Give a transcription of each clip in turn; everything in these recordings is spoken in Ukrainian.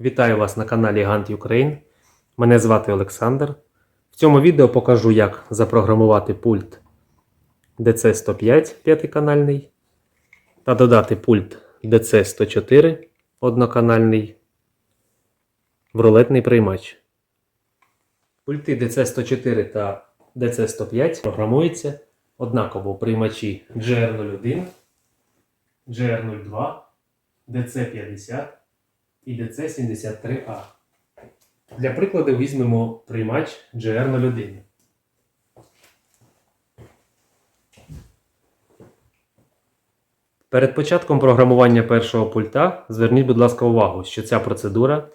Вітаю вас на каналі Gantt Ukraine. Мене звати Олександр. В цьому відео покажу, як запрограмувати пульт DC105 п'ятиканальний та додати пульт DC104 одноканальний в рулетний приймач. Пульти DC104 та DC105 програмуються однаково у приймачі GR01, GR02, DC50 і DC73A. Для прикладу візьмемо приймач GR01. Перед початком програмування першого пульта зверніть, будь ласка, увагу, що ця процедура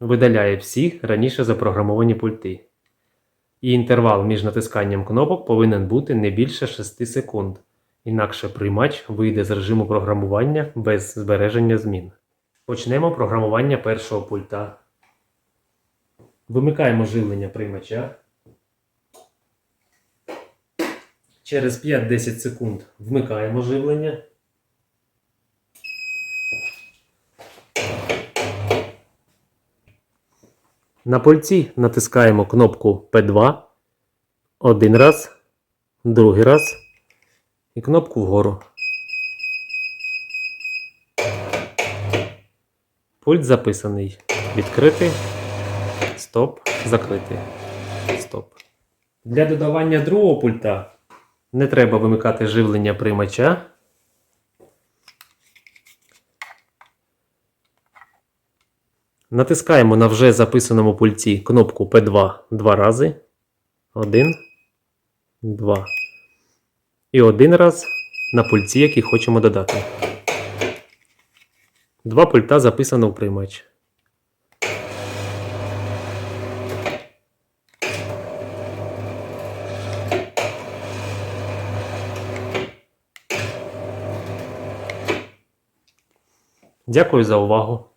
видаляє всі раніше запрограмовані пульти. І інтервал між натисканням кнопок повинен бути не більше 6 секунд, інакше приймач вийде з режиму програмування без збереження змін. Почнемо програмування першого пульта. Вимикаємо живлення приймача. Через 5-10 секунд вмикаємо живлення. На пульті натискаємо кнопку P2 один раз, другий раз і кнопку вгору. Пульт записаний. Відкрити. Стоп. Закрити. Стоп. Для додавання другого пульта не треба вимикати живлення приймача. Натискаємо на вже записаному пульті кнопку P2 два рази. Один, два. І один раз на пульті, який хочемо додати. Два пульта записано в приймач. Дякую за увагу.